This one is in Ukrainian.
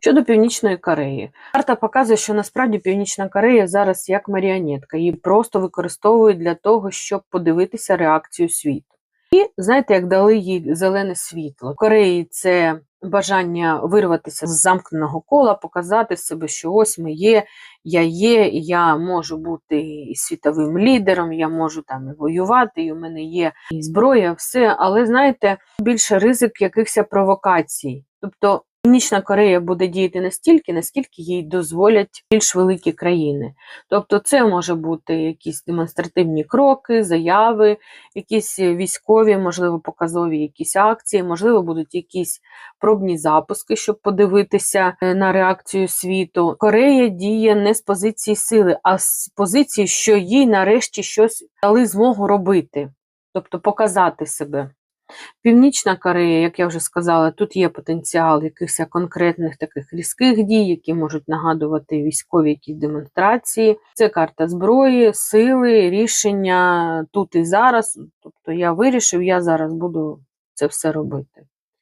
Щодо Північної Кореї, карта показує, що насправді Північна Корея зараз як маріонетка, її просто використовують для того, щоб подивитися реакцію світу. І знаєте, як дали їй зелене світло. В Кореї це бажання вирватися з замкненого кола, показати себе, що ось ми є, я є, я можу бути світовим лідером, я можу там і воювати, і у мене є і зброя, все. Але знаєте, більше ризик якихось провокацій. Тобто Північна Корея буде діяти настільки, наскільки їй дозволять більш великі країни. Тобто, це може бути якісь демонстративні кроки, заяви, якісь військові, можливо, показові якісь акції, можливо, будуть якісь пробні запуски, щоб подивитися е, на реакцію світу. Корея діє не з позиції сили, а з позиції, що їй нарешті щось дали змогу робити, тобто показати себе. Північна Корея, як я вже сказала, тут є потенціал якихось конкретних таких різких дій, які можуть нагадувати військові якісь демонстрації. Це карта зброї, сили, рішення тут і зараз. Тобто я вирішив, я зараз буду це все робити.